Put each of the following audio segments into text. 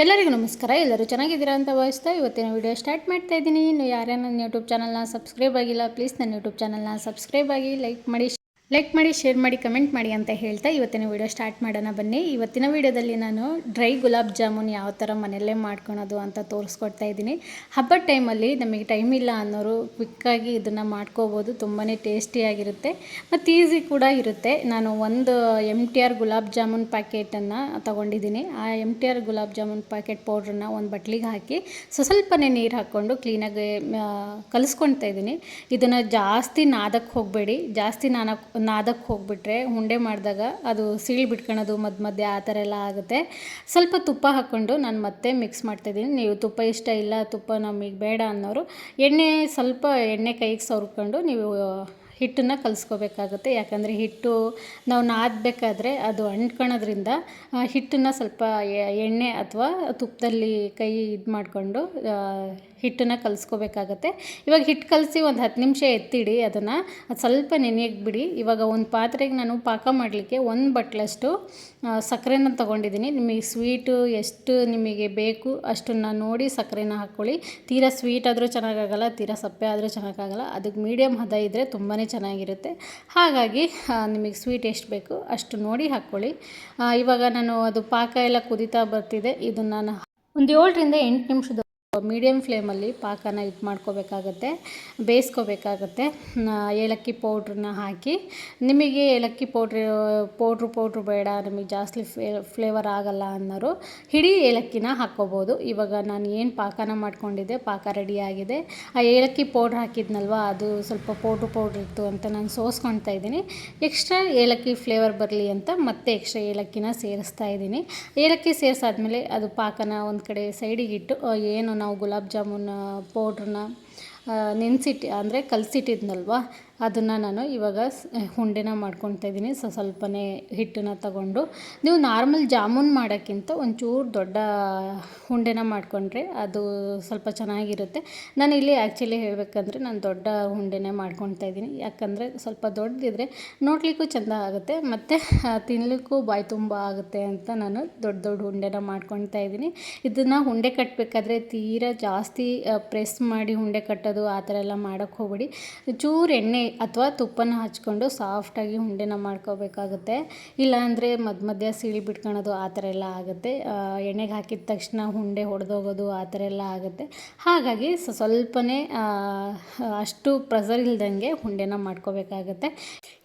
ಎಲ್ಲರಿಗೂ ನಮಸ್ಕಾರ. ಎಲ್ಲರೂ ಚೆನ್ನಾಗಿದ್ದೀರಾ ಅಂತ ಭಾವಿಸ್ತಾ ಇವತ್ತಿನ ವಿಡಿಯೋ ಸ್ಟಾರ್ಟ್ ಮಾಡ್ತಾ ಇದ್ದೀನಿ. ಇನ್ನು ಯಾರ್ಯಾರು ನನ್ನ ಯೂಟ್ಯೂಬ್ ಚಾನಲ್ನ ಸಬ್ಸ್ಕ್ರೈಬ್ ಆಗಿಲ್ಲ, ಪ್ಲೀಸ್ ನನ್ನ ಯೂಟ್ಯೂಬ್ ಚಾನಲ್ನ ಸಬ್ಸ್ಕ್ರೈಬ್ ಆಗಿ ಲೈಕ್ ಮಾಡಿ. ಲೈಕ್ ಮಾಡಿ ಶೇರ್ ಮಾಡಿ ಕಮೆಂಟ್ ಮಾಡಿ ಅಂತ ಹೇಳ್ತಾ ಇವತ್ತಿನ ವೀಡಿಯೋ ಸ್ಟಾರ್ಟ್ ಮಾಡೋಣ ಬನ್ನಿ. ಇವತ್ತಿನ ವೀಡಿಯೋದಲ್ಲಿ ನಾನು ಡ್ರೈ ಗುಲಾಬ್ ಜಾಮೂನ್ ಯಾವ ಥರ ಮನೆಯಲ್ಲೇ ಮಾಡ್ಕೊಳೋದು ಅಂತ ತೋರಿಸ್ಕೊಡ್ತಾ ಇದ್ದೀನಿ. ಹಬ್ಬದ ಟೈಮಲ್ಲಿ ನಮಗೆ ಟೈಮ್ ಇಲ್ಲ ಅನ್ನೋರು ಕ್ವಿಕ್ಕಾಗಿ ಇದನ್ನು ಮಾಡ್ಕೋಬೋದು. ತುಂಬಾ ಟೇಸ್ಟಿಯಾಗಿರುತ್ತೆ ಮತ್ತು ಈಸಿ ಕೂಡ ಇರುತ್ತೆ. ನಾನು ಒಂದು M T R gulab jamun ಪ್ಯಾಕೆಟನ್ನು ತೊಗೊಂಡಿದ್ದೀನಿ. ಆ M T R gulab jamun packet ಪೌಡ್ರನ್ನ ಒಂದು ಬಟ್ಲಿಗೆ ಹಾಕಿ, ಸೊ ಸ್ವಲ್ಪನೇ ನೀರು ಹಾಕ್ಕೊಂಡು ಕ್ಲೀನಾಗಿ ಕಲಿಸ್ಕೊಳ್ತಾ ಇದ್ದೀನಿ. ಇದನ್ನು ಜಾಸ್ತಿ ನಾದಕ್ಕೆ ಹೋಗಬೇಡಿ. ಜಾಸ್ತಿ ನಾನ ನಾದಕ್ಕೆ ಹೋಗಿಬಿಟ್ರೆ ಉಂಡೆ ಮಾಡಿದಾಗ ಅದು ಸೀಳು ಬಿಟ್ಕೊಳೋದು ಮಧ್ಯ ಮಧ್ಯೆ ಆ ಥರ ಎಲ್ಲ ಆಗುತ್ತೆ. ಸ್ವಲ್ಪ ತುಪ್ಪ ಹಾಕ್ಕೊಂಡು ನಾನು ಮತ್ತೆ ಮಿಕ್ಸ್ ಮಾಡ್ತಾಯಿದ್ದೀನಿ ನೀವು ತುಪ್ಪ ಇಷ್ಟ ಇಲ್ಲ, ತುಪ್ಪ ನಮಗೆ ಬೇಡ ಅನ್ನೋರು ಎಣ್ಣೆ ಸ್ವಲ್ಪ ಎಣ್ಣೆ ಕೈಗೆ ಸವರ್ಕೊಂಡು ನೀವು ಹಿಟ್ಟನ್ನು ಕಲಿಸ್ಕೋಬೇಕಾಗುತ್ತೆ. ಯಾಕಂದರೆ ಹಿಟ್ಟು ನಾವು ನಾದಬೇಕಾದ್ರೆ ಅದು ಅಂಟ್ಕೊಳೋದ್ರಿಂದ ಹಿಟ್ಟನ್ನು ಸ್ವಲ್ಪ ಎಣ್ಣೆ ಅಥವಾ ತುಪ್ಪದಲ್ಲಿ ಕೈ ಇದು ಮಾಡಿಕೊಂಡು ಹಿಟ್ಟನ್ನು ಕಲಿಸ್ಕೋಬೇಕಾಗತ್ತೆ. ಇವಾಗ ಹಿಟ್ಟು ಕಲಸಿ ಒಂದು ಹತ್ತು ನಿಮಿಷ ಎತ್ತಿಡಿ, ಅದನ್ನು ಅದು ಸ್ವಲ್ಪ ನೆನೆಯಕ್ಕೆ ಬಿಡಿ ಇವಾಗ ಒಂದು ಪಾತ್ರೆಗೆ ನಾನು ಪಾಕ ಮಾಡಲಿಕ್ಕೆ ಒಂದು ಬಟ್ಲಷ್ಟು ಸಕ್ಕರೆನ ತೊಗೊಂಡಿದ್ದೀನಿ ನಿಮಗೆ ಸ್ವೀಟು ಎಷ್ಟು ನಿಮಗೆ ಬೇಕು ಅಷ್ಟನ್ನು ನೋಡಿ ಸಕ್ಕರೆನ ಹಾಕ್ಕೊಳ್ಳಿ. ತೀರಾ ಸ್ವೀಟ್ ಆದರೂ ಚೆನ್ನಾಗಾಗಲ್ಲ, ತೀರಾ ಸಪ್ಪೆ ಆದರೂ ಚೆನ್ನಾಗಾಗಲ್ಲ. ಅದಕ್ಕೆ ಮೀಡಿಯಮ್ ಹದ ಇದ್ದರೆ ತುಂಬಾ ಚೆನ್ನಾಗಿರುತ್ತೆ. ಹಾಗಾಗಿ ನಿಮಗೆ ಸ್ವೀಟ್ ಎಷ್ಟು ಬೇಕು ಅಷ್ಟು ನೋಡಿ ಹಾಕ್ಕೊಳ್ಳಿ. ಇವಾಗ ನಾನು ಅದು ಪಾಕ ಎಲ್ಲ ಕುದೀತಾ ಬರ್ತಿದೆ. ಇದನ್ನು ನಾನು ಒಂದು ಏಳರಿಂದ ಎಂಟು ನಿಮಿಷದ ಮೀಡಿಯಮ್ ಫ್ಲೇಮಲ್ಲಿ ಪಾಕನ ಇದು ಮಾಡ್ಕೋಬೇಕಾಗತ್ತೆ, ಬೇಯಿಸ್ಕೋಬೇಕಾಗತ್ತೆ. ಏಲಕ್ಕಿ ಪೌಡ್ರನ್ನ ಹಾಕಿ, ನಿಮಗೆ ಏಲಕ್ಕಿ ಪೌಡ್ರ್, ಪೌಡ್ರು ಪೌಡ್ರು ಬೇಡ, ನಿಮಗೆ ಜಾಸ್ತಿ ಫ್ಲೇವರ್ ಆಗಲ್ಲ ಅನ್ನೋರು ಹಿಡಿ ಏಲಕ್ಕಿನ ಹಾಕ್ಕೋಬೋದು. ಇವಾಗ ನಾನು ಏನು ಪಾಕನ ಮಾಡ್ಕೊಂಡಿದ್ದೆ, ಪಾಕ ರೆಡಿಯಾಗಿದೆ ಆ ಏಲಕ್ಕಿ ಪೌಡ್ರ್ ಹಾಕಿದ್ನಲ್ವ, ಅದು ಸ್ವಲ್ಪ ಪೌಡ್ರು, ಪೌಡ್ರ್ ಇತ್ತು ಅಂತ ನಾನು ಸೋಸ್ಕೊಳ್ತಾ ಇದ್ದೀನಿ. ಎಕ್ಸ್ಟ್ರಾ ಏಲಕ್ಕಿ ಫ್ಲೇವರ್ ಬರಲಿ ಅಂತ ಮತ್ತೆ ಎಕ್ಸ್ಟ್ರಾ ಏಲಕ್ಕಿನ ಸೇರಿಸ್ತಾ ಇದ್ದೀನಿ. ಏಲಕ್ಕಿ ಸೇರಿಸಾದ್ಮೇಲೆ ಅದು ಪಾಕನ ಒಂದು ಕಡೆ ಸೈಡಿಗಿಟ್ಟು ಏನು ನಾವು ಗುಲಾಬ್ ಜಾಮೂನ್ ಪೌಡ್ರನ್ನ ನೆನೆಸಿಟ್ಟು ಅಂದರೆ ಕಲಸಿಟ್ಟಿದ್ನಲ್ವ? ಅದನ್ನು ನಾನು ಇವಾಗ ಉಂಡೆನ ಮಾಡ್ಕೊತಾ ಇದ್ದೀನಿ. ಸೊ, ಸ್ವಲ್ಪನೇ ಹಿಟ್ಟನ್ನ ತಗೊಂಡು. ನೀವು ನಾರ್ಮಲ್ ಜಾಮೂನ್ ಮಾಡೋಕ್ಕಿಂತ ಒಂಚೂರು ದೊಡ್ಡ ಉಂಡೆನ ಮಾಡಿಕೊಂಡ್ರೆ ಅದು ಸ್ವಲ್ಪ ಚೆನ್ನಾಗಿರುತ್ತೆ. ನಾನು ಇಲ್ಲಿ ಆ್ಯಕ್ಚುಲಿ ಹೇಳಬೇಕಂದ್ರೆ ನಾನು ದೊಡ್ಡ ಉಂಡೆನೇ ಮಾಡ್ಕೊತಾ ಇದ್ದೀನಿ. ಯಾಕಂದರೆ ಸ್ವಲ್ಪ ದೊಡ್ಡದಿದ್ರೆ ನೋಡಲಿಕ್ಕೂ ಚೆಂದ ಆಗುತ್ತೆ, ಮತ್ತು ತಿನ್ನಲಿಕ್ಕೂ ಬಾಯಿ ತುಂಬ ಆಗುತ್ತೆ ಅಂತ ನಾನು ದೊಡ್ಡ ದೊಡ್ಡ ಉಂಡೆನ ಮಾಡ್ಕೊತಾ ಇದ್ದೀನಿ. ಇದನ್ನು ಉಂಡೆ ಕಟ್ಟಬೇಕಾದ್ರೆ ತೀರಾ ಜಾಸ್ತಿ ಪ್ರೆಸ್ ಮಾಡಿ ಉಂಡೆ ಕಟ್ಟೋದು ಆ ಥರ ಎಲ್ಲ ಮಾಡೋಕ್ಕೆ ಹೋಗ್ಬೇಡಿ. ಚೂರು ಎಣ್ಣೆ ಅಥವಾ ತುಪ್ಪನ ಹಚ್ಕೊಂಡು ಸಾಫ್ಟಾಗಿ ಉಂಡೆನ ಮಾಡ್ಕೋಬೇಕಾಗುತ್ತೆ. ಇಲ್ಲಾಂದರೆ ಮಧ್ಯ ಮಧ್ಯ ಸೀಳಿ ಬಿಟ್ಕೊಳೋದು ಆ ಥರ ಎಲ್ಲ ಆಗುತ್ತೆ. ಎಣ್ಣೆಗೆ ಹಾಕಿದ ತಕ್ಷಣ ಉಂಡೆ ಹೊಡೆದೋಗೋದು ಆ ಥರ ಎಲ್ಲ ಆಗುತ್ತೆ. ಹಾಗಾಗಿ ಸ್ವಲ್ಪನೇ ಅಷ್ಟು ಪ್ರೆಸರ್ ಇಲ್ದಂಗೆ ಉಂಡೆನ ಮಾಡ್ಕೋಬೇಕಾಗುತ್ತೆ.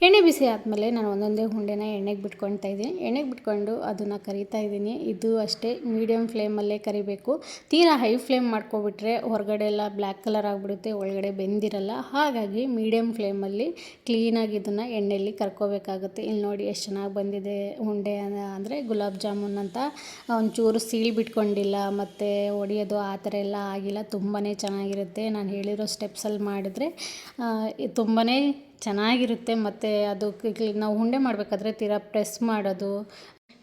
ಎಣ್ಣೆ ಬಿಸಿ ಆದಮೇಲೆ ನಾನು ಒಂದೊಂದೇ ಉಂಡೆನ ಎಣ್ಣೆಗೆ ಬಿಟ್ಕೊಳ್ತಾ ಇದ್ದೀನಿ. ಎಣ್ಣೆಗೆ ಬಿಟ್ಕೊಂಡು ಅದನ್ನು ಕರಿತಾ ಇದ್ದೀನಿ. ಇದು ಅಷ್ಟೇ ಮೀಡಿಯಮ್ ಫ್ಲೇಮಲ್ಲೇ ಕರಿಬೇಕು. ತೀರಾ ಹೈ ಫ್ಲೇಮ್ ಮಾಡ್ಕೊಬಿಟ್ರೆ ಹೊರಗಡೆ ಎಲ್ಲ ಬ್ಲ್ಯಾಕ್ ಕಲರ್ ಆಗಿಬಿಡುತ್ತೆ, ಒಳಗಡೆ ಬೆಂದಿರಲ್ಲ. ಹಾಗಾಗಿ ಮೀಡಿಯಮ್ ಫ್ಲೇಮಲ್ಲಿ ಕ್ಲೀನಾಗಿ ಇದನ್ನು ಎಣ್ಣೆಯಲ್ಲಿ ಕರ್ಕೋಬೇಕಾಗುತ್ತೆ. ಇಲ್ಲಿ ನೋಡಿ ಎಷ್ಟು ಚೆನ್ನಾಗಿ ಬಂದಿದೆ ಉಂಡೆ ಅಂದರೆ ಗುಲಾಬ್ ಜಾಮೂನ್ ಅಂತ. ಒಂಚೂರು ಸೀಳು ಬಿಟ್ಕೊಂಡಿಲ್ಲ ಮತ್ತು ಒಡೆಯೋದು ಆ ಥರ ಎಲ್ಲ ಆಗಿಲ್ಲ. ತುಂಬಾ ಚೆನ್ನಾಗಿರುತ್ತೆ. ನಾನು ಹೇಳಿರೋ ಸ್ಟೆಪ್ಸಲ್ಲಿ ಮಾಡಿದ್ರೆ ತುಂಬಾ ಚೆನ್ನಾಗಿರುತ್ತೆ. ಮತ್ತು ಅದು ನಾವು ಉಂಡೆ ಮಾಡಬೇಕಾದ್ರೆ ತೀರಾ ಪ್ರೆಸ್ ಮಾಡೋದು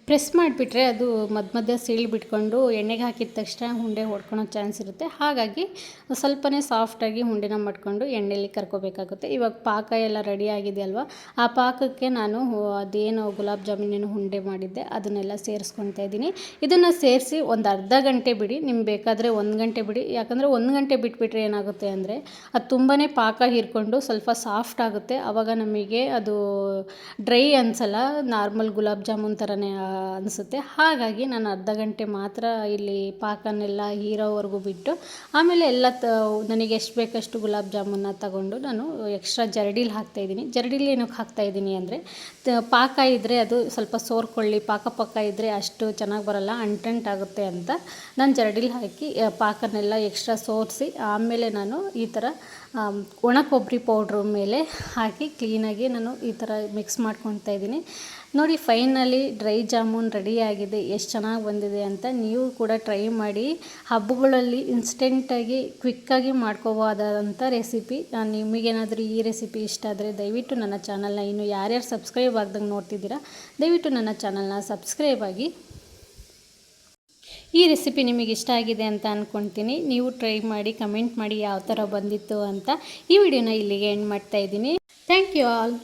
ಪ್ರೆಸ್ ಮಾಡಿಬಿಟ್ರೆ ಅದು ಮಧ್ಯ ಮಧ್ಯ ಸೀಳು ಬಿಟ್ಕೊಂಡು ಎಣ್ಣೆಗೆ ಹಾಕಿದ ತಕ್ಷಣ ಉಂಡೆ ಹೊಡ್ಕೊಳೋ ಚಾನ್ಸ್ ಇರುತ್ತೆ. ಹಾಗಾಗಿ ಸ್ವಲ್ಪನೇ ಸಾಫ್ಟಾಗಿ ಉಂಡೆನ ಮಾಡಿಕೊಂಡು ಎಣ್ಣೆಯಲ್ಲಿ ಕರ್ಕೋಬೇಕಾಗುತ್ತೆ. ಇವಾಗ ಪಾಕ ಎಲ್ಲ ರೆಡಿ ಆಗಿದೆ ಅಲ್ವಾ ಆ ಪಾಕಕ್ಕೆ ನಾನು ಅದೇನು ಗುಲಾಬ್ ಜಾಮೂನಿನ ಉಂಡೆ ಮಾಡಿದ್ದೆ. ಅದನ್ನೆಲ್ಲ ಸೇರಿಸ್ಕೊಳ್ತಾ ಇದ್ದೀನಿ. ಇದನ್ನು ಸೇರಿಸಿ ಒಂದು ಅರ್ಧ ಗಂಟೆ ಬಿಡಿ. ನಿಮ್ಗೆ ಬೇಕಾದರೆ ಒಂದು ಗಂಟೆ ಬಿಡಿ. ಯಾಕಂದರೆ ಒಂದು ಗಂಟೆ ಬಿಟ್ಬಿಟ್ರೆ ಏನಾಗುತ್ತೆ ಅಂದರೆ ಅದು ತುಂಬಾ ಪಾಕ ಹೀರ್ಕೊಂಡು ಸ್ವಲ್ಪ ಸಾಫ್ಟ್ ಆಗುತ್ತೆ. ಆವಾಗ ನಮಗೆ ಅದು ಡ್ರೈ ಅನ್ಸಲ್ಲ. ನಾರ್ಮಲ್ ಗುಲಾಬ್ ಜಾಮೂನ್ ಥರನೇ ಅನಿಸುತ್ತೆ. ಹಾಗಾಗಿ ನಾನು ಅರ್ಧ ಗಂಟೆ ಮಾತ್ರ ಇಲ್ಲಿ ಪಾಕನೆಲ್ಲ ಹೀರೋವರೆಗೂ ಬಿಟ್ಟು, ಆಮೇಲೆ ಎಲ್ಲ ತ, ನನಗೆ ಎಷ್ಟು ಬೇಕಷ್ಟು ಗುಲಾಬ್ ಜಾಮೂನ ತಗೊಂಡು ನಾನು ಎಕ್ಸ್ಟ್ರಾ ಜರಡೀಲಿ ಹಾಕ್ತಾಯಿದ್ದೀನಿ ಜರಡಿಲಿ ಏನಕ್ಕೆ ಹಾಕ್ತಾಯಿದ್ದೀನಿ ಅಂದರೆ ಪಾಕ ಇದ್ದರೆ ಅದು ಸ್ವಲ್ಪ ಸೋರ್ಕೊಳ್ಳಿ, ಪಾಕ ಪಕ್ಕ ಇದ್ದರೆ ಅಷ್ಟು ಚೆನ್ನಾಗಿ ಬರೋಲ್ಲ, ಅಂಟೆಂಟ್ ಅಂಟಂಟಾಗುತ್ತೆ ಅಂತ ನಾನು ಜರಡಿಲಿ ಹಾಕಿ ಪಾಕನೆಲ್ಲ ಎಕ್ಸ್ಟ್ರಾ ಸೋರಿಸಿ, ಆಮೇಲೆ ನಾನು ಈ ಥರ ಒಣ ಕೊಬ್ಬರಿ ಪೌಡ್ರ್ ಮೇಲೆ ಹಾಕಿ ಕ್ಲೀನಾಗಿ ನಾನು ಈ ಥರ ಮಿಕ್ಸ್ ಮಾಡ್ಕೊತಾ ಇದ್ದೀನಿ. ನೋಡಿ ಫೈನಲಿ ಡ್ರೈ ಜಾಮೂನ್ ರೆಡಿಯಾಗಿದೆ ಎಷ್ಟು ಚೆನ್ನಾಗಿ ಬಂದಿದೆ ಅಂತ ನೀವು ಕೂಡ ಟ್ರೈ ಮಾಡಿ, ಹಬ್ಬಗಳಲ್ಲಿ ಇನ್ಸ್ಟೆಂಟಾಗಿ ಕ್ವಿಕ್ಕಾಗಿ ಮಾಡ್ಕೋಬೋದಾದಂಥ ರೆಸಿಪಿ ನಾನು ನಿಮಗೇನಾದರೂ ಈ ರೆಸಿಪಿ ಇಷ್ಟ ಆದರೆ ದಯವಿಟ್ಟು ನನ್ನ ಚಾನಲ್ನ ಇನ್ನು ಯಾರ್ಯಾರು ಸಬ್ಸ್ಕ್ರೈಬ್ ಆಗ್ದಂಗೆ ನೋಡ್ತಿದ್ದೀರಾ, ದಯವಿಟ್ಟು ನನ್ನ ಚಾನಲ್ನ ಸಬ್ಸ್ಕ್ರೈಬ್ ಆಗಿ. ಈ ರೆಸಿಪಿ ನಿಮಗೆ ಇಷ್ಟ ಆಗಿದೆ ಅಂತ ಅಂದ್ಕೊಳ್ತೀನಿ ನೀವು ಟ್ರೈ ಮಾಡಿ ಕಮೆಂಟ್ ಮಾಡಿ ಯಾವ ಥರ ಬಂದಿತ್ತು ಅಂತ ಈ ವಿಡಿಯೋನ ಇಲ್ಲಿಗೆ ಎಂಡ್ ಮಾಡ್ತಾ ಇದ್ದೀನಿ. Thank you all